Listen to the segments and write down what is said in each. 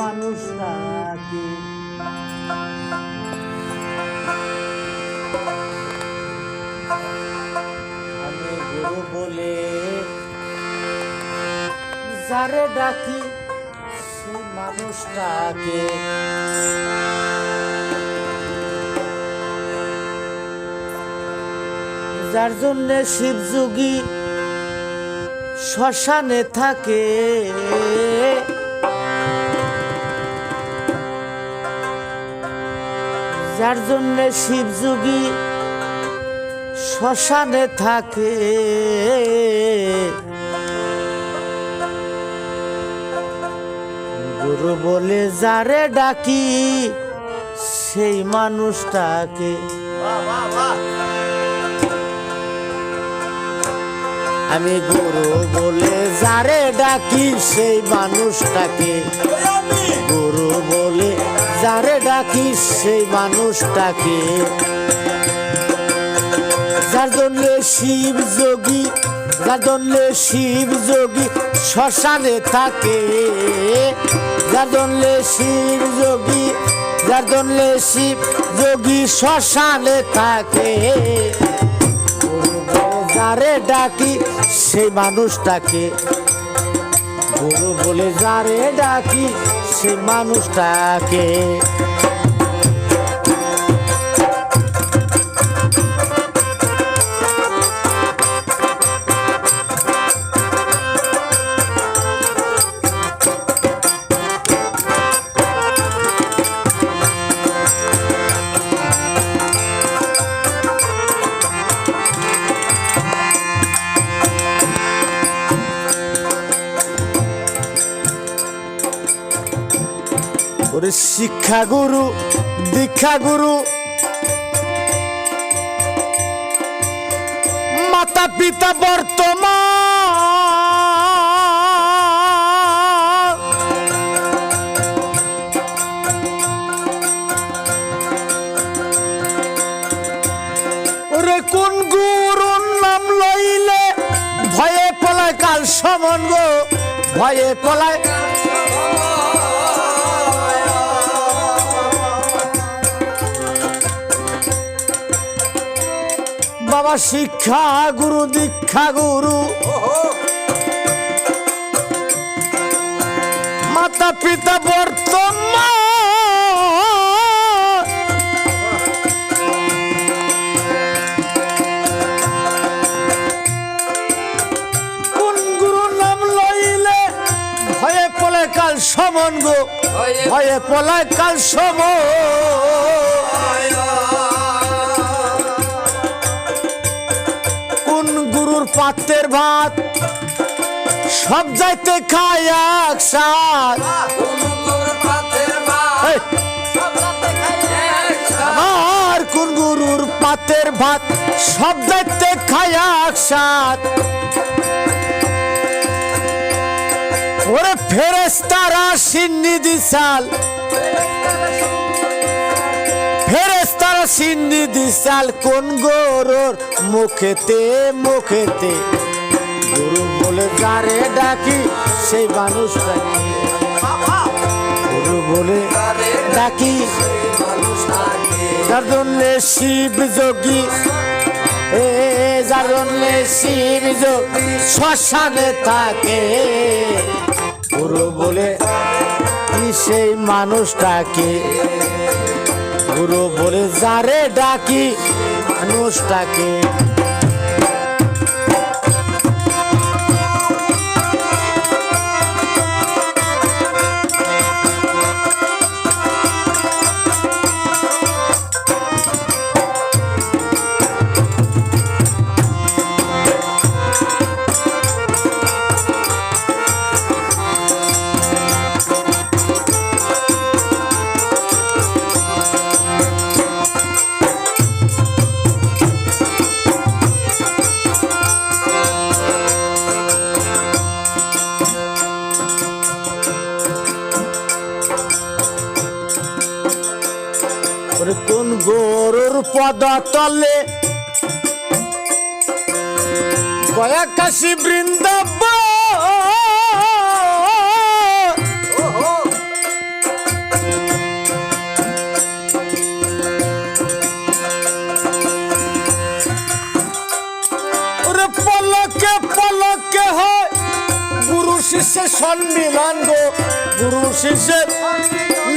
মানুষটাকে আমি গুরু বলে যারে ডাকি সেই মানুষটাকে যার জন্যে শিবযোগী শ্মশানে থাকে। যার জন্যে শিবযোগী শ্মশানে থাকে। গুরু বলে, যারে ডাকি, সেই মানুষটাকে। আমি গুরু বলে, যারে ডাকি, সেই মানুষটাকে। গুরু যারে ডাকি সেই মানুষটাকে। যার জন্য শিব যোগী, যার জন্য শিব যোগী শ্মশানে থাকে। যার জন্য শিব যোগী, যার জন্য শিব যোগী শ্মশানে থাকে। যারে ডাকি সেই মানুষটাকে। গুরু বলে যারে ডাকি সে মানুষটাকে ওরে শিক্ষা গুরু, দীক্ষা গুরু। মাতা পিতা বর্তমান। ওরে কোন গুরুর নাম লইলে ভয়ে পলায় কাল সমন গো, ভয়ে পলায় বাবা শিক্ষা গুরু দীক্ষা গুরু। মাতা পিতা বর্তমান। কোন গুরু নাম লইলে ভয়ে পলে কাল সমন গো? ভয়ে পলায় কাল সমন। গুরুর পাতের ভাত। সব যাইতে খায় একসাথ। আমার কোন গুরুর পাতের ভাত? সব যাইতে খায় একসাথ। ওরে ফেরেস্তারা সিন্নি দিশাল। সিন্নি দিশাল কোন গরুর মুখেতে মুখেতে? গুরু বলে যারে ডাকি, সেই মানুষটাকে। গুরু বলে ডাকি, যার জন্য শিব যোগী। এ, যার জন্য শিব যোগী, শ্মশানে থাকে। গুরু বলে, কি সেই মানুষটাকে? গুরু বলে যারে ডাকি মানুষটাকে পদতলে কয়াকাশি বৃন্দাব সন্মিলান গো। গুরু শিষ্যের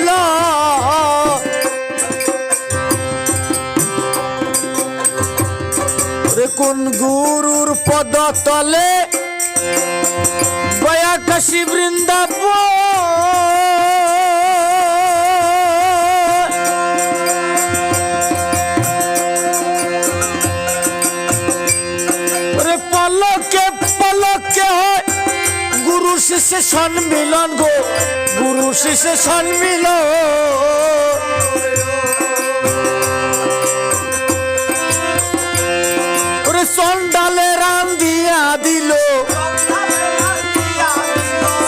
লা কোন গুরুর পদ তলে বয়াকাশী বৃন্দাবন। ওরে পলকে পলকে হয় গুরু শিষ্যে সম্মিলন গো, গুরু শিষ্যে সম্মিলন সন্ডালে রাম দিয়া দিল।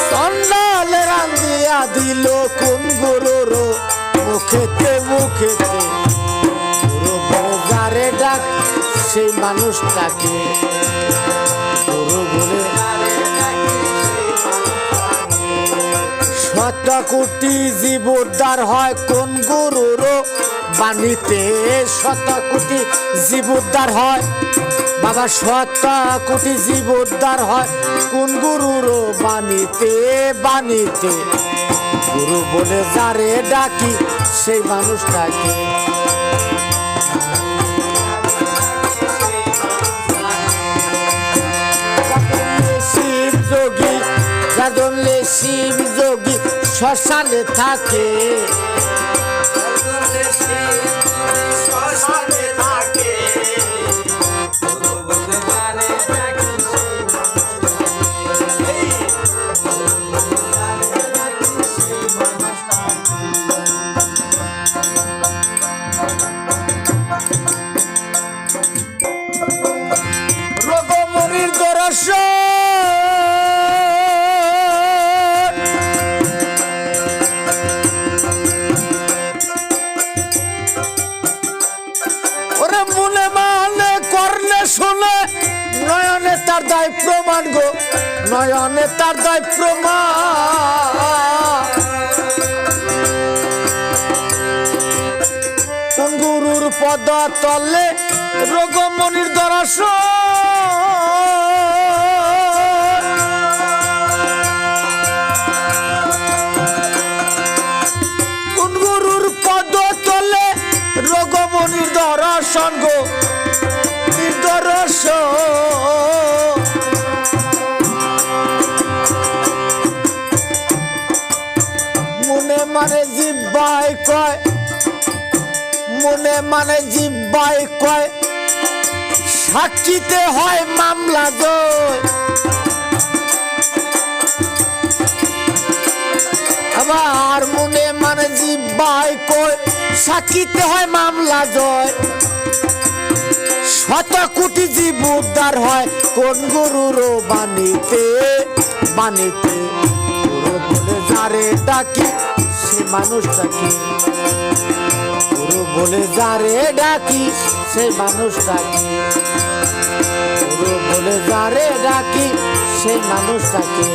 সন্ডালে রাম দিয়া দিল কোন গুরুর মুখেতে মুখেতে? যারে ডাক সেই মানুষটাকে। কোটি জীব উদ্ধার হয় কোন গুরুর বাণীতে? শত কোটি জীব হয় বাবা শত কোটি জীব উদ্ধার হয়। কোন গুরুর বাণীতে বাণীতে? গুরু বলে, যারে ডাকি, সেই মানুষটাকে যোগী শিব যোগী, শ্মশানে থাকে। প্রমাণ গো, নয়নে তার দায় প্রমাণ। গুরুর পদ তলে রোগমনির দর্শন। কোন গুরুর পদ তলে রোগমনির দর্শন গো, নিদর্শন। জিব্বাই কয়। মনে মানে জিব্বাই কয়। সাক্ষীতে হয় মামলা জয়। আবার মনে মানে জিব্বাই কয়, সাক্ষীতে হয় মামলা জয়। শত কোটি জীব উদ্ধার হয় কোন গুরুর বাণীতে বাণীতে। বলে যারে ডাকি সে মানুষটাকে গুরু বলে যারে ডাকি সেই মানুষটাকে গুরু বলে যারে ডাকি সেই মানুষটাকে